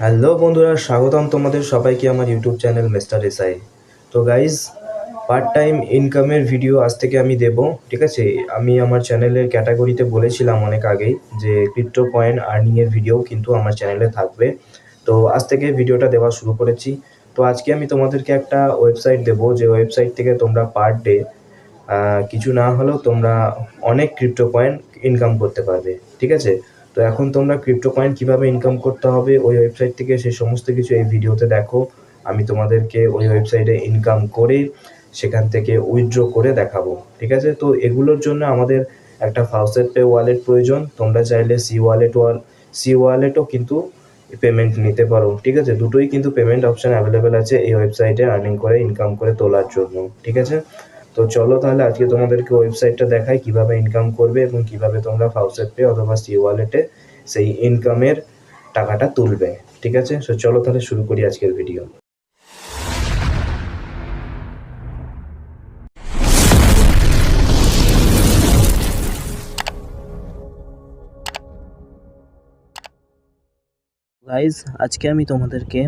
Hello বন্ধুরা, স্বাগতম তোমাদের সবাইকে আমার YouTube channel mister S I guys part time ইনকামের ভিডিও আজ থেকে আমি দেব, ঠিক আছে? আমি আমার চ্যানেলের ক্যাটাগরিতে বলেছিলাম অনেক আগেই যে ক্রিপ্টো কয়েন আর্নিংয়ের ভিডিও কিন্তু আমার চ্যানেলে থাকবে। তো আজ থেকে ভিডিওটা দেওয়া শুরু করেছি। তো আজকে আমি তোমাদেরকে একটা ওয়েবসাইট দেবো, যে ওয়েবসাইট থেকে তোমরা পার ডে কিছু না হলেও তোমরা অনেক ক্রিপ্টো কয়েন ইনকাম করতে পারবে, ঠিক আছে? তো এখন তোমরা ক্রিপ্টো কয়েন কীভাবে ইনকাম করতে হবে, ওই ওয়েবসাইট থেকে সেই সমস্ত কিছু এই ভিডিওতে দেখো। আমি তোমাদেরকে ওই ওয়েবসাইটে ইনকাম করে সেখান থেকে উইথড্র করে দেখাবো, ঠিক আছে? তো এগুলোর জন্য আমাদের একটা ফাউসেট পে ওয়ালেট প্রয়োজন। তোমরা চাইলে সি ওয়ালেট ওয়াল সি ওয়ালেটও কিন্তু পেমেন্ট নিতে পারো, ঠিক আছে? দুটোই কিন্তু পেমেন্ট অপশান অ্যাভেলেবেল আছে এই ওয়েবসাইটে আর্নিং করে ইনকাম করে তোলার জন্য, ঠিক আছে? তো চলো তাহলে আজকে তোমাদেরকে ওয়েবসাইটটা দেখাই কীভাবে ইনকাম করবে এবং কীভাবে তোমরা ফাউসেট পে অথবা সি ওয়ালেটে সেই ইনকামের টাকাটা তুলবে, ঠিক আছে? সো চলো তাহলে শুরু করি আজকের ভিডিও গাইজ আজকে আমি তোমাদেরকে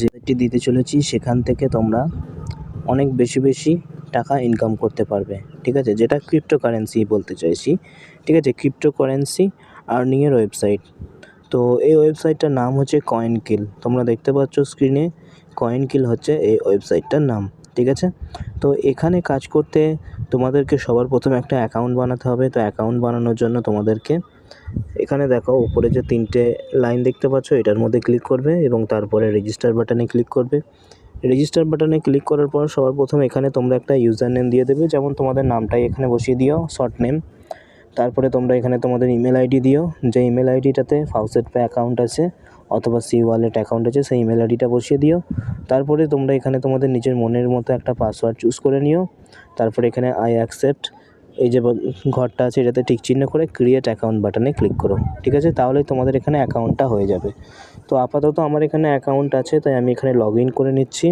যেটি দিতে চলেছি, সেখান থেকে তোমরা অনেক বেশি বেশি টাকা ইনকাম করতে পারবে। ঠিক আছে? যেটা ক্রিপ্টো কারেন্সি বলতে চাইছি। ঠিক আছে? ক্রিপ্টো কারেন্সি আর্নিংয়ের ওয়েবসাইট তো এই ওয়েবসাইটটার নাম হচ্ছে কয়েন কিল তোমরা দেখতে পাচ্ছ স্ক্রিনে কয়েন কিল হচ্ছে এই ওয়েবসাইটটার নাম। ঠিক আছে? তো এখানে কাজ করতে তোমাদেরকে সবার প্রথমে একটা অ্যাকাউন্ট বানাতে হবে। তো অ্যাকাউন্ট বানানোর জন্য তোমাদেরকে এখানে দেখো, উপরে যে তিনটে লাইন দেখতে পাচ্ছ, এটার মধ্যে ক্লিক করবে এবং তারপরে রেজিস্টার বাটনে ক্লিক করবে। রেজিস্টার বাটনে ক্লিক করার পর সবার প্রথম এখানে তোমরা একটা ইউজার নেম দিয়ে দেবে। যেমন তোমাদের নামটাই এখানে বসিয়ে দিও শর্ট নেম তারপরে তোমরা এখানে তোমাদের ইমেল আইডি দিও। যে ইমেল আইডিটাতে ফাউসেট পে অ্যাকাউন্ট আছে অথবা সি ওয়ালেট অ্যাকাউন্ট আছে, সেই ইমেল আইডিটা বসিয়ে দিও। তারপরে তোমরা এখানে তোমাদের নিজের মনের মতো একটা পাসওয়ার্ড চুজ করে নিও। তারপরে এখানে আই অ্যাকসেপ্ট এই যে ঘরটা আছে এটাতে টিক চিহ্ন করে ক্রিয়েট অ্যাকাউন্ট বাটনে ক্লিক করো। ঠিক আছে? তাহলে তোমাদের এখানে অ্যাকাউন্টটা হয়ে যাবে। তো আপাতত আমার এখানে অ্যাকাউন্ট আছে, তাই আমি এখানে লগ ইন করে নিচ্ছি।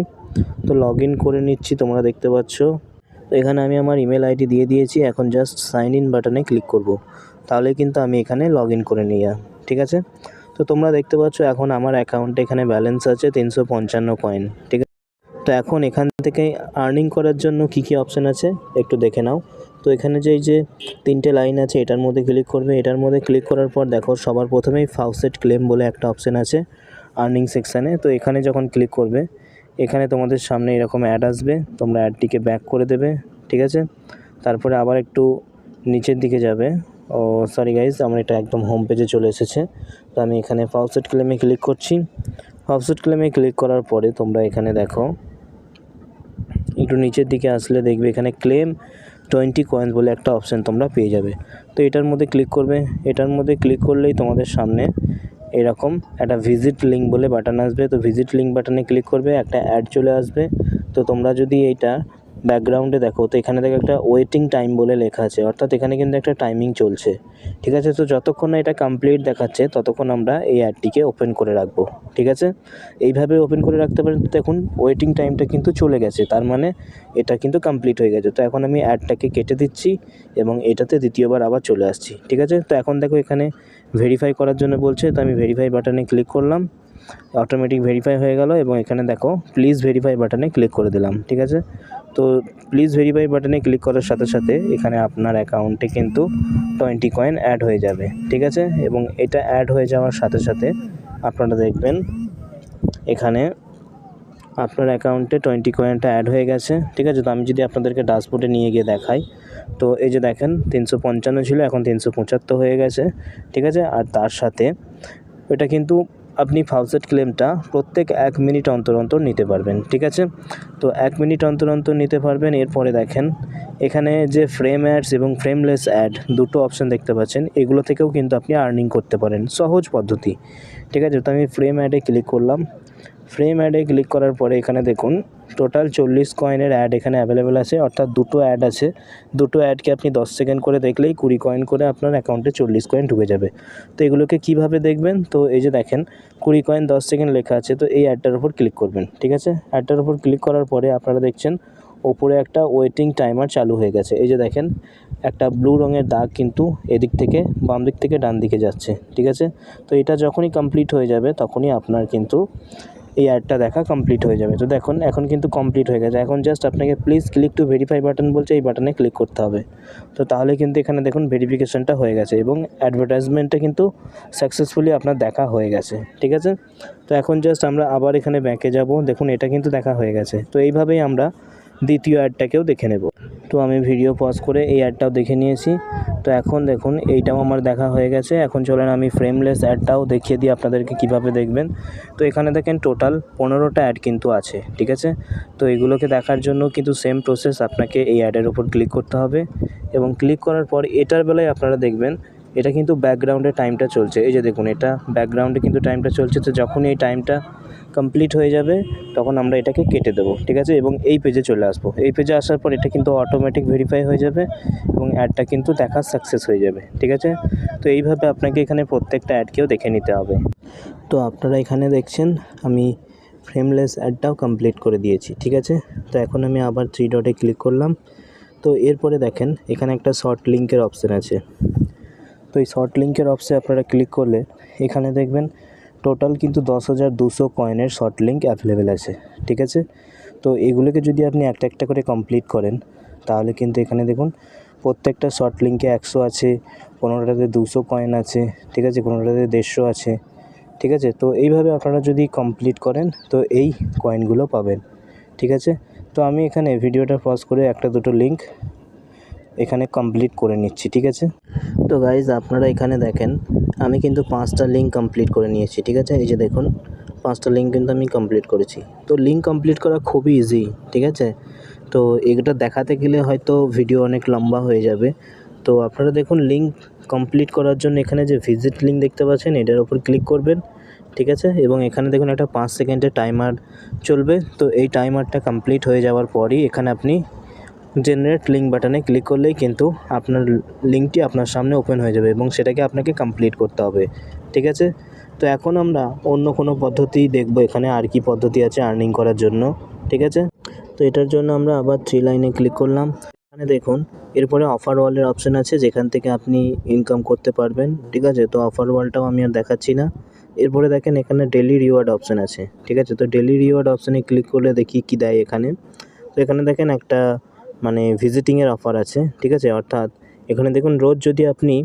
তো লগ ইন করে নিচ্ছি, তোমরা দেখতে পাচ্ছ। তো এখানে আমি আমার ইমেল আইডি দিয়ে দিয়েছি, এখন জাস্ট সাইন ইন বাটনে ক্লিক করব। তাহলে কিন্তু আমি এখানে লগ ইন করে নিই। ঠিক আছে? তো তোমরা দেখতে পাচ্ছ, এখন আমার অ্যাকাউন্টে এখানে ব্যালেন্স আছে তিনশো পঞ্চান্ন কয়েন ঠিক আছে? তো এখন এখান থেকে আর্নিং করার জন্য কী কী অপশান আছে, একটু দেখে নাও। তো এখানে যে, এই যে তিনটে লাইন আছে, এটার মধ্যে ক্লিক করবে। এটার মধ্যে ক্লিক করার পর দেখো, সবার প্রথমেই ফাউসেট ক্লেম বলে একটা অপশান আছে আর্নিং সেকশানে তো এখানে যখন ক্লিক করবে, এখানে তোমাদের সামনে এরকম অ্যাড আসবে, তোমরা অ্যাডটিকে ব্যাক করে দেবে, ঠিক আছে? তারপরে আবার একটু নিচের দিকে যাবে। ও সরি গাইজ আমার এটা একদম হোম পেজে চলে এসেছে। তো আমি এখানে ফাউসেট ক্লেমে ক্লিক করছি। ফাউসেট ক্লেমে ক্লিক করার পরে তোমরা এখানে দেখো, একটু নিচের দিকে আসলে দেখবে এখানে ক্লেম টোয়েন্টি কয়েন বলে একটা অপশান তোমরা পেয়ে যাবে। তো এটার মধ্যে ক্লিক করবে। এটার মধ্যে ক্লিক করলেই তোমাদের সামনে এরকম একটা ভিজিট লিঙ্ক বলে বাটন আসবে। তো ভিজিট লিঙ্ক বাটনে ক্লিক করবে, একটা অ্যাড চলে আসবে। তো তোমরা যদি এইটা ব্যাকগ্রাউন্ডে দেখো, তো এখানে দেখো একটা ওয়েটিং টাইম বলে লেখা আছে। অর্থাৎ এখানে কিন্তু একটা টাইমিং চলছে। ঠিক আছে? তো যতক্ষণ না এটা কমপ্লিট দেখাচ্ছে, ততক্ষণ আমরা এই অ্যাডটিকে ওপেন করে রাখব। ঠিক আছে? এইভাবে ওপেন করে রাখতে পারেন। দেখুন ওয়েটিং টাইমটা কিন্তু চলে গেছে। তার মানে এটা কিন্তু কমপ্লিট হয়ে গেছে। তো এখন আমি অ্যাডটাকে কেটে দিচ্ছি এবং এটাতে দ্বিতীয়বার আবার চলে আসছি। ঠিক আছে? তো এখন দেখো এখানে ভেরিফাই করার জন্য বলছে। তো আমি ভেরিফাই বাটনে ক্লিক করলাম। অটোমেটিক ভেরিফাই হয়ে গেল এবং এখানে দেখো প্লিজ ভেরিফাই বাটনে ক্লিক করে দিলাম। ঠিক আছে? তো প্লিজ ভেরিফাই বাটনে ক্লিক করার সাথে সাথে এখানে আপনার অ্যাকাউন্টে কিন্তু টোয়েন্টি কয়েন অ্যাড হয়ে যাবে, ঠিক আছে? এবং এটা অ্যাড হয়ে যাওয়ার সাথে সাথে আপনারা দেখবেন এখানে আপনার অ্যাকাউন্টে টোয়েন্টি কয়েনটা অ্যাড হয়ে গেছে, ঠিক আছে? তো আমি যদি আপনাদেরকে ড্যাশবোর্ডে নিয়ে গিয়ে দেখাই, তো এই যে দেখেন, তিনশো পঞ্চান্ন ছিল, এখন তিনশো পঁচাত্তর হয়ে গেছে, ঠিক আছে? আর তার সাথে এটা কিন্তু আপনি ফাউসেট ক্লেমটা প্রত্যেক এক মিনিট অন্তর অন্তর নিতে পারবেন, ঠিক আছে? তো এক মিনিট অন্তর অন্তর নিতে পারবেন, এরপরে দেখেন এখানে যে ফ্রেম অ্যাডস এবং ফ্রেমলেস অ্যাড দুটো অপশান দেখতে পাচ্ছেন, এগুলো থেকেও কিন্তু আপনি আর্নিং করতে পারেন, সহজ পদ্ধতি, ঠিক আছে? তো আমি ফ্রেম অ্যাডে ক্লিক করলাম ফ্রেম অ্যাডে ক্লিক করার পরে এখানে দেখুন টোটাল চল্লিশ কয়েনের অ্যাড এখানে অ্যাভেলেবেল আছে, অর্থাৎ দুটো অ্যাড আছে। দুটো অ্যাডকে আপনি দশ সেকেন্ড করে দেখলেই কুড়ি কয়েন করে আপনার অ্যাকাউন্টে চল্লিশ কয়েন ঢুকে যাবে। তো এগুলোকে কীভাবে দেখবেন? তো এই যে দেখেন, কুড়ি কয়েন দশ সেকেন্ড লেখা আছে, তো এই অ্যাডটার উপর ক্লিক করবেন, ঠিক আছে? অ্যাডটার উপর ক্লিক করার পরে আপনারা দেখছেন, ওপরে একটা ওয়েটিং টাইমার চালু হয়ে গেছে। এই যে দেখেন, একটা ব্লু রঙের দাগ কিন্তু এদিক থেকে বাম দিক থেকে ডান দিকে যাচ্ছে, ঠিক আছে? তো এটা যখনই কমপ্লিট হয়ে যাবে, তখনই আপনার কিন্তু এই অ্যাডটা দেখা কমপ্লিট হয়ে যাবে। তো দেখুন, এখন কিন্তু কমপ্লিট হয়ে গেছে। এখন জাস্ট আপনাকে please click to verify button বলছে, এই বাটনে ক্লিক করতে হবে। তো তাহলে কিন্তু এখানে দেখুন ভেরিফিকেশনটা হয়ে গেছে এবং অ্যাডভার্টাইজমেন্টটা কিন্তু সাকসেসফুলি আপনার দেখা হয়ে গেছে, ঠিক আছে? তো এখন জাস্ট আমরা আবার এখানে ব্যাঙ্কে যাব। দেখুন, এটা কিন্তু দেখা হয়ে গেছে। তো এইভাবেই আমরা দ্বিতীয় অ্যাডটাকেও দেখে নেব। তো আমি ভিডিও পজ করে এই অ্যাডটাও দেখে নিয়েছি। তো এখন দেখুন, এইটাও আমার দেখা হয়ে গেছে। এখন চলেন আমি ফ্রেমলেস অ্যাডটাও দেখিয়ে দিই আপনাদেরকে কীভাবে দেখবেন। তো এখানে দেখেন টোটাল পনেরোটা অ্যাড কিন্তু আছে, ঠিক আছে? তো এগুলোকে দেখার জন্য কিন্তু সেম প্রসেস আপনাকে এই অ্যাডের উপর ক্লিক করতে হবে। এবং ক্লিক করার পর এটার বেলায় আপনারা দেখবেন, এটা কিন্তু ব্যাকগ্রাউন্ডে টাইমটা চলছে। এই যে দেখুন, এটা ব্যাকগ্রাউন্ডে কিন্তু টাইমটা চলছে। তো যখনই এই টাইমটা কমপ্লিট হয়ে যাবে, তখন আমরা এটাকে কেটে দেবো, ঠিক আছে? এবং এই পেজে চলে আসব। এই পেজে আসার পর এটা কিন্তু অটোমেটিক ভেরিফাই হয়ে যাবে এবং অ্যাডটা কিন্তু দেখা সাকসেস হয়ে যাবে, ঠিক আছে? তো এইভাবে আপনাকে এখানে প্রত্যেকটা অ্যাডকেও দেখে নিতে হবে। তো আপনারা এখানে দেখছেন, আমি ফ্রেমলেস অ্যাডটাও কমপ্লিট করে দিয়েছি, ঠিক আছে? তো এখন আমি আবার থ্রি ডটে ক্লিক করলাম। তো এরপরে দেখেন, এখানে একটা শর্ট লিঙ্কের অপশান আছে। তো এই শর্ট লিঙ্কের অপশে আপনারা ক্লিক করলে, এখানে দেখবেন টোটাল কিন্তু দশ হাজার দুশো কয়েনের শর্ট লিঙ্ক অ্যাভেলেবেল আছে, ঠিক আছে? তো এগুলোকে যদি আপনি একটা একটা করে কমপ্লিট করেন, তাহলে কিন্তু এখানে দেখুন, প্রত্যেকটা শর্ট লিঙ্কে একশো আছে কোনোটাতে দুশো কয়েন আছে, ঠিক আছে? কোনোটাতে দেড়শো আছে, ঠিক আছে? তো এইভাবে আপনারা যদি কমপ্লিট করেন, তো এই কয়েনগুলো পাবেন, ঠিক আছে? তো আমি এখানে ভিডিওটা পজ করে একটা দুটো লিঙ্ক এখানে কমপ্লিট করে নিচ্ছি, ঠিক আছে? তো গাইজ আপনারা এখানে দেখেন, আমি কিন্তু পাঁচটা লিঙ্ক কমপ্লিট করে নিয়েছি, ঠিক আছে? এই যে দেখুন, পাঁচটা লিঙ্ক কিন্তু আমি কমপ্লিট করেছি। তো লিঙ্ক কমপ্লিট করা খুবই ইজি ঠিক আছে? তো এটা দেখাতে গেলে হয়তো ভিডিও অনেক লম্বা হয়ে যাবে। তো আপনারা দেখুন লিঙ্ক কমপ্লিট করার জন্য এখানে যে ভিজিট লিঙ্ক দেখতে পাচ্ছেন, এটার উপর ক্লিক করবেন, ঠিক আছে? এবং এখানে দেখুন, একটা পাঁচ সেকেন্ডের টাইমার চলবে। তো এই টাইমারটা কমপ্লিট হয়ে যাওয়ার পরই এখানে আপনি জেনারেট লিঙ্ক বাটনে ক্লিক করলেই কিন্তু আপনার লিঙ্কটি আপনার সামনে ওপেন হয়ে যাবে এবং সেটাকে আপনাকে কমপ্লিট করতে হবে, ঠিক আছে? তো এখন আমরা অন্য কোনো পদ্ধতি দেখব, এখানে আর কি পদ্ধতি আছে আর্নিং করার জন্য, ঠিক আছে? তো এটার জন্য আমরা আবার থ্রি লাইনে ক্লিক করলাম। এখানে দেখুন, এরপরে অফার ওয়ালের অপশান আছে, যেখান থেকে আপনি ইনকাম করতে পারবেন, ঠিক আছে? তো অফার ওয়ালটাও আমি আর দেখাচ্ছি না। এরপরে দেখেন এখানে ডেলি রিওয়ার্ড অপশান আছে, ঠিক আছে? তো ডেলি রিওয়ার্ড অপশানে ক্লিক করলে দেখি কী দেয় এখানে। তো এখানে দেখেন একটা মানে ভিজিটিংয়ের অফার আছে, ঠিক আছে? অর্থাৎ এখানে দেখুন, রোজ যদি আপনি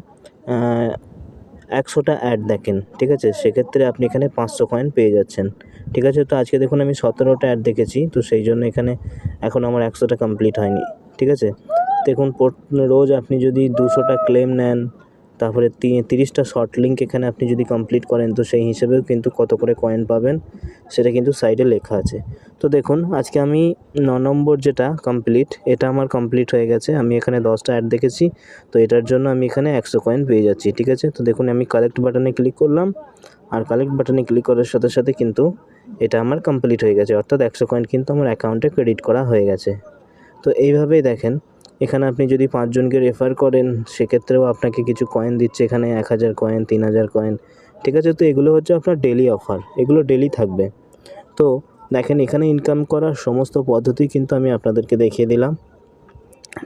একশোটা অ্যাড দেখেন, ঠিক আছে? সেক্ষেত্রে আপনি এখানে পাঁচশো কয়েন পেয়ে যাচ্ছেন, ঠিক আছে? তো আজকে দেখুন, আমি সতেরোটা অ্যাড দেখেছি, তো সেই জন্য এখানে এখন আমার একশোটা কমপ্লিট হয়নি, ঠিক আছে? দেখুন রোজ আপনি যদি দুশোটা ক্লেম নেন তারপরে তিরিশটা শর্ট লিঙ্ক এখানে আপনি যদি কমপ্লিট করেন, তো সেই হিসেবেও কিন্তু কত করে কয়েন পাবেন, সেটা কিন্তু সাইডে লেখা আছে। তো দেখুন, আজকে আমি ন নম্বর যেটা কমপ্লিট এটা আমার কমপ্লিট হয়ে গেছে। আমি এখানে দশটা অ্যাড দেখেছি, তো এটার জন্য আমি এখানে একশো কয়েন পেয়ে যাচ্ছি, ঠিক আছে? তো দেখুন, আমি কালেক্ট বাটনে ক্লিক করলাম, আর কালেক্ট বাটনে ক্লিক করার সাথে সাথে কিন্তু এটা আমার কমপ্লিট হয়ে গেছে। অর্থাৎ একশো কয়েন কিন্তু আমার অ্যাকাউন্টে ক্রেডিট করা হয়ে গেছে। তো এইভাবেই দেখেন এখানে আপনি যদি পাঁচজনকে রেফার করেন, সেক্ষেত্রেও আপনাকে কিছু কয়েন দিচ্ছে। এখানে এক হাজার কয়েন তিন হাজার কয়েন ঠিক আছে? তো এগুলো হচ্ছে আপনার ডেলি অফার এগুলো ডেলি থাকবে। তো দেখেন, এখানে ইনকাম করার সমস্ত পদ্ধতি কিন্তু আমি আপনাদেরকে দেখিয়ে দিলাম।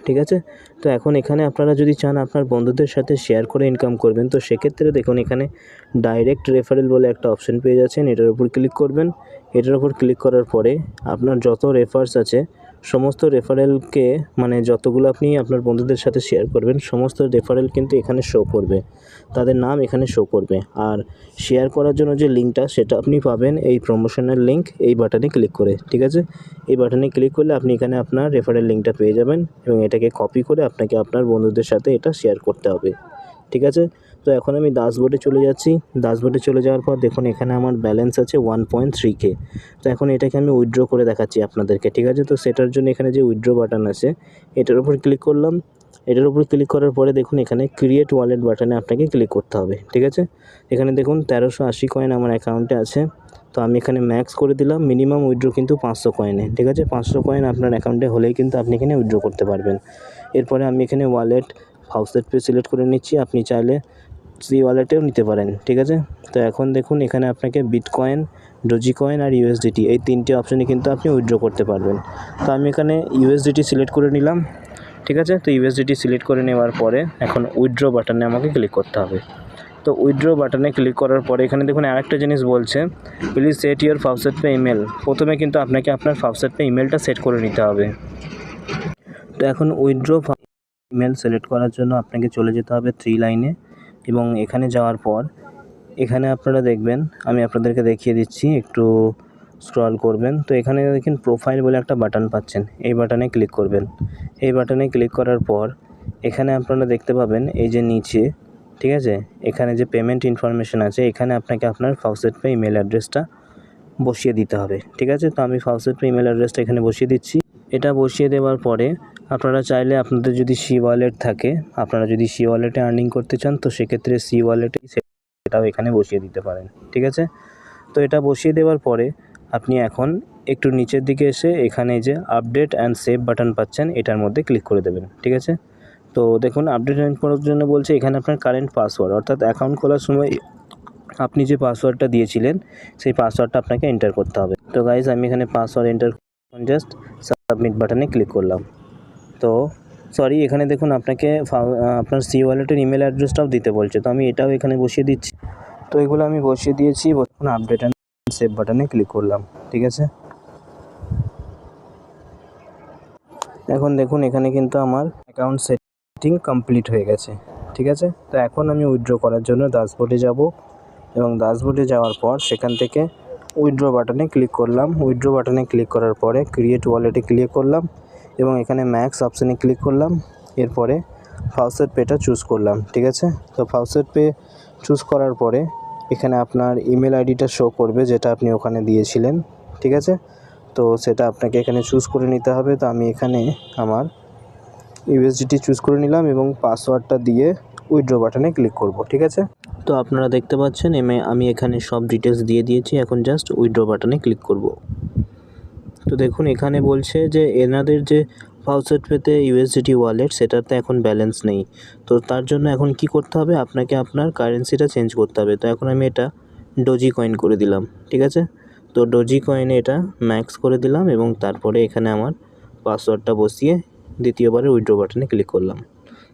ঠিক আছে? তো এখন এখানে আপনারা যদি চান আপনার বন্ধুদের সাথে শেয়ার করে ইনকাম করবেন, তো সেক্ষেত্রে দেখুন, এখানে ডাইরেক্ট রেফারেল বলে একটা অপশন পেয়ে যাচ্ছেন। এটার উপর ক্লিক করবেন। এটার উপর ক্লিক করার পরে আপনার যত রেফার্স আছে সমস্ত রেফারেলকে মানে যতগুলো আপনি আপনার বন্ধুদের সাথে শেয়ার করবেন, সমস্ত রেফারেল কিন্তু এখানে শো করবে। তাদের নাম এখানে শো করবে। আর শেয়ার করার জন্য যে লিঙ্কটা সেটা আপনি পাবেন এই প্রমোশনের লিঙ্ক এই বাটনে ক্লিক করে, ঠিক আছে? এই বাটনে ক্লিক করলে আপনি এখানে আপনার রেফারেল লিঙ্কটা পেয়ে যাবেন এবং এটাকে কপি করে আপনাকে আপনার বন্ধুদের সাথে এটা শেয়ার করতে হবে, ঠিক আছে? তো এখন আমি দাসবোর্ডে চলে যাচ্ছি। দাসবোর্ডে চলে যাওয়ার পর দেখুন এখানে আমার ব্যালেন্স আছে ওয়ান পয়েন্ট থ্রি কে তো এখন এটাকে আমি উইথড্র করে দেখাচ্ছি আপনাদেরকে, ঠিক আছে? তো সেটার জন্য এখানে যে উইথড্র বাটন আছে, এটার উপর ক্লিক করলাম। এটার উপর ক্লিক করার পরে দেখুন এখানে ক্রিয়েট ওয়ালেট বাটনে আপনাকে ক্লিক করতে হবে, ঠিক আছে? এখানে দেখুন তেরোশো আশি কয়েন আমার অ্যাকাউন্টে আছে। তো আমি এখানে ম্যাক্স করে দিলাম মিনিমাম উইথড্র কিন্তু পাঁচশো কয়েনে ঠিক আছে? পাঁচশো কয়েন আপনার অ্যাকাউন্টে হলেই কিন্তু আপনি এখানে উইথড্র করতে পারবেন। এরপরে আমি এখানে ওয়ালেট হাউসেট পে সিলেক্ট করে নিচ্ছি। আপনি চাইলে সি ওয়ালেটেও নিতে পারেন, ঠিক আছে? তো এখন দেখুন, এখানে আপনাকে বিটকয়েন ডোজি কয়েন আর ইউএসডিটি এই তিনটে অপশানে কিন্তু আপনি উইথড্র করতে পারবেন। তো আমি এখানে ইউএসডিটি সিলেক্ট করে নিলাম, ঠিক আছে? তো ইউএসডিটি সিলেক্ট করে নেওয়ার পরে এখন উইথড্র বাটনে আমাকে ক্লিক করতে হবে। তো উইথড্র বাটনে ক্লিক করার পরে এখানে দেখুন, আরেকটা জিনিস বলছে please set your FaucetPay email প্রথমে কিন্তু আপনাকে আপনার ফাউসেট পে ইমেলটা সেট করে নিতে হবে। তো এখন উইথড্র ইমেল সিলেক্ট করার জন্য আপনাকে চলে যেতে হবে থ্রি লাইনে এবং এখানে যাওয়ার পর, এখানে আপনারা দেখবেন, আমি আপনাদেরকে দেখিয়ে দিচ্ছি, একটু স্ক্রল করবেন। তো এখানে দেখেন প্রোফাইল বলে একটা বাটন পাচ্ছেন, এই বাটনে ক্লিক করবেন। এই বাটনে ক্লিক করার পর, এখানে আপনারা দেখতে পাবেন, এই যে নিচে, ঠিক আছে? এখানে যে পেমেন্ট ইনফরমেশন আছে, এখানে আপনাকে আপনার ফাউসেট পে ইমেল অ্যাড্রেসটা বসিয়ে দিতে হবে, ঠিক আছে? তো আমি ফাউসেট পে ইমেল অ্যাড্রেসটা এখানে বসিয়ে দিচ্ছি। এটা বসিয়ে দেওয়ার পরে আপনারা চাইলে আপনাদের যদি সি ওয়ালেট থাকে, আপনারা যদি সি ওয়ালেটে আর্নিং করতে চান, তো সেক্ষেত্রে সি ওয়ালেটে সেটাও এখানে বসিয়ে দিতে পারেন, ঠিক আছে? তো এটা বসিয়ে দেওয়ার পরে আপনি এখন একটু নিচের দিকে এসে এখানে যে আপডেট অ্যান্ড সেভ বাটন পাচ্ছেন, এটার মধ্যে ক্লিক করে দেবেন, ঠিক আছে? তো দেখুন আপডেট অ্যান্ড করার জন্য বলছে এখানে আপনার কারেন্ট পাসওয়ার্ড অর্থাৎ অ্যাকাউন্ট খোলার সময় আপনি যে পাসওয়ার্ডটা দিয়েছিলেন, সেই পাসওয়ার্ডটা আপনাকে এন্টার করতে হবে। তো গাইজ আমি এখানে পাসওয়ার্ড এন্টার জাস্ট সাবমিট বাটনে ক্লিক করলাম। তো সরি এখানে দেখুন আপনাকে আপনার সি ওয়ালেটের ইমেল অ্যাড্রেসটাও দিতে বলছে। তো আমি এটাও এখানে বসিয়ে দিচ্ছি। তো এগুলো আমি বসিয়ে দিয়েছি। এখন আপডেট অ্যান্ড সেভ বাটনে ক্লিক করলাম। ঠিক আছে? এখন দেখুন, এখানে কিন্তু আমার অ্যাকাউন্ট সেটিং কমপ্লিট হয়ে গেছে। ঠিক আছে? তো এখন আমি উইথড্র করার জন্য ড্যাশবোর্ডে যাব এবং ড্যাশবোর্ডে যাওয়ার পর সেখান থেকে উইথড্র বাটনে ক্লিক করলাম। উইথড্র বাটনে ক্লিক করার পরে ক্রিয়েট ওয়ালেটে ক্লিক করলাম। এবং এখানে ম্যাক্স অপশানে ক্লিক করলাম, এরপরে ফাউসেট পেটা চুজ করলাম, ঠিক আছে? তো ফাউসেট পে চুজ করার পরে এখানে আপনার ইমেল আইডিটা শো করবে যেটা আপনি ওখানে দিয়েছিলেন, ঠিক আছে? তো সেটা আপনাকে এখানে চুজ করে নিতে হবে। তো আমি এখানে আমার ইউএসডিটি চুজ করে নিলাম এবং পাসওয়ার্ডটা দিয়ে উইথড্র বাটনে ক্লিক করব, ঠিক আছে? তো আপনারা দেখতে পাচ্ছেন, এমে আমি এখানে সব ডিটেলস দিয়ে দিয়েছি, এখন জাস্ট উইথড্র বাটনে ক্লিক করব। তো দেখুন, এখানে বলছে যে এনাদের যে ফাউসেট পেতে ইউএসডিটি ওয়ালেট সেটাতে এখন ব্যালেন্স নেই। তো তার জন্য এখন কি করতে হবে? আপনাকে আপনার কারেন্সিটা চেঞ্জ করতে হবে। তো এখন আমি এটা ডোজি কয়েন করে দিলাম, ঠিক আছে? তো ডোজি কয়েনে এটা ম্যাক্স করে দিলাম এবং তারপরে এখানে আমার পাসওয়ার্ডটা বসিয়ে দ্বিতীয়বারে উইথড্র বাটনে ক্লিক করলাম।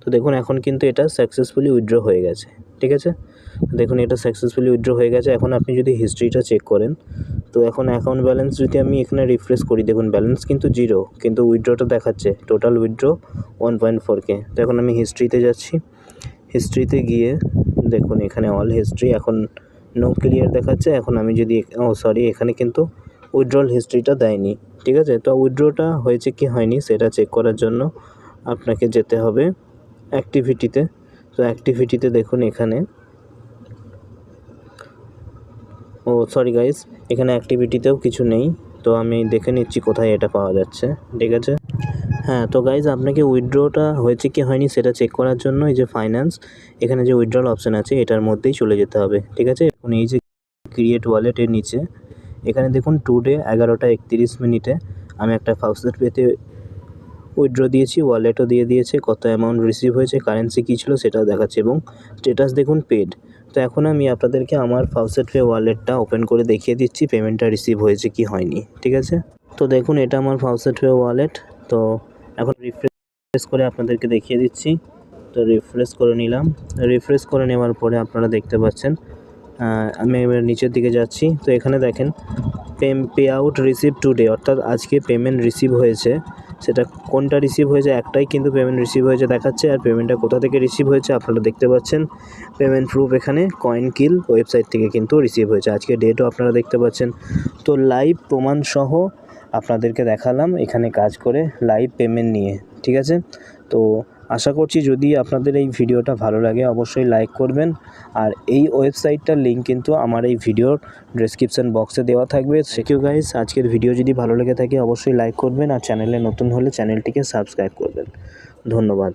তো দেখুন, এখন কিন্তু এটা সাকসেসফুলি উইড্রো হয়ে গেছে, ঠিক আছে? দেখুন, এটা সাকসেসফুলি উইথড্র হয়ে গেছে। এখন আপনি যদি হিস্ট্রিটা চেক করেন, তো এখন অ্যাকাউন্ট ব্যালেন্স যদি আমি এখানে রিফ্রেশ করি, দেখুন ব্যালেন্স কিন্তু জিরো কিন্তু উইথড্রটা দেখাচ্ছে। Total withdraw one point four K তো এখন আমি হিস্ট্রিতে যাচ্ছি। হিস্ট্রিতে গিয়ে দেখুন, এখানে অল হিস্ট্রি এখন নো ক্লিয়ার দেখাচ্ছে। এখন আমি যদি ও সরি এখানে কিন্তু উইথড্রল হিস্ট্রিটা দেয়নি, ঠিক আছে? তো উইথড্রটা হয়েছে কি হয়নি, সেটা চেক করার জন্য আপনাকে যেতে হবে অ্যাক্টিভিটিতে তো অ্যাক্টিভিটিতে দেখুন, এখানে ও সরি গাইস এখানে অ্যাক্টিভিটিতেও কিছু নেই, তো আমি দেখে নিচ্ছি কোথায় এটা পাওয়া যাচ্ছে, ঠিক আছে? হ্যাঁ তো গাইজ আপনাকে উইথড্রটা হয়েছে কি হয়নি সেটা চেক করার জন্য, এই যে ফাইন্যান্স এখানে যে উইথড্রল অপশান আছে, এটার মধ্যেই চলে যেতে হবে, ঠিক আছে? এখন এই যে ক্রিয়েট ওয়ালেটের নিচে, এখানে দেখুন টুডে এগারোটা একতিরিশ মিনিটে আমি একটা ফাউসেট পেতে উইথড্র দিয়েছি ওয়ালেটও দিয়ে দিয়েছে, কত অ্যামাউন্ট রিসিভ হয়েছে কারেন্সি কী ছিল সেটাও দেখাচ্ছে, এবং স্টেটাস দেখুন পেড তো এখন আমি আপনাদেরকে আমার ফাউসেট পে ওয়ালেটটা ওপেন করে দেখিয়ে দিচ্ছি পেমেন্টটা রিসিভ হয়েছে কি হয়নি, ঠিক আছে? তো দেখুন, এটা আমার ফাউসেট পে ওয়ালেট তো এখন রিফ্রেশ করে আপনাদেরকে দেখিয়ে দিচ্ছি। তো রিফ্রেশ করে নিলাম। রিফ্রেশ করে নেওয়ার পরে আপনারা দেখতে পাচ্ছেন আমি এবার নিচের দিকে যাচ্ছি। তো এখানে দেখেন পে আউট রিসিভ টুডে অর্থাৎ আজকে পেমেন্ট রিসিভ হয়েছে। সেটা কোনটা রিসিভ হয়েছে একটাই কিন্তু পেমেন্ট রিসিভ হয়েছে দেখাচ্ছে আর পেমেন্টটা কোথা থেকে রিসিভ হয়েছে আপনারা দেখতে পাচ্ছেন। পেমেন্ট প্রুফ এখানে কয়েন কিল ওয়েবসাইট থেকে কিন্তু রিসিভ হয়েছে। আজকে ডেটও আপনারা দেখতে পাচ্ছেন। তো লাইভ প্রমাণ সহ আপনাদেরকে দেখালাম এখানে কাজ করে লাইভ পেমেন্ট নিয়ে, ঠিক আছে? তো আশা করছি যদি আপনাদের এই ভিডিওটা ভালো লাগে, অবশ্যই লাইক করবেন। আর এই ওয়েবসাইটটার লিঙ্ক কিন্তু আমার এই ভিডিওর ডিসক্রিপশান বক্সে দেওয়া থাকবে। সেকেও গাইস আজকের ভিডিও যদি ভালো লেগে থাকে, অবশ্যই লাইক করবেন। আর চ্যানেলে নতুন হলে চ্যানেলটিকে সাবস্ক্রাইব করবেন। ধন্যবাদ।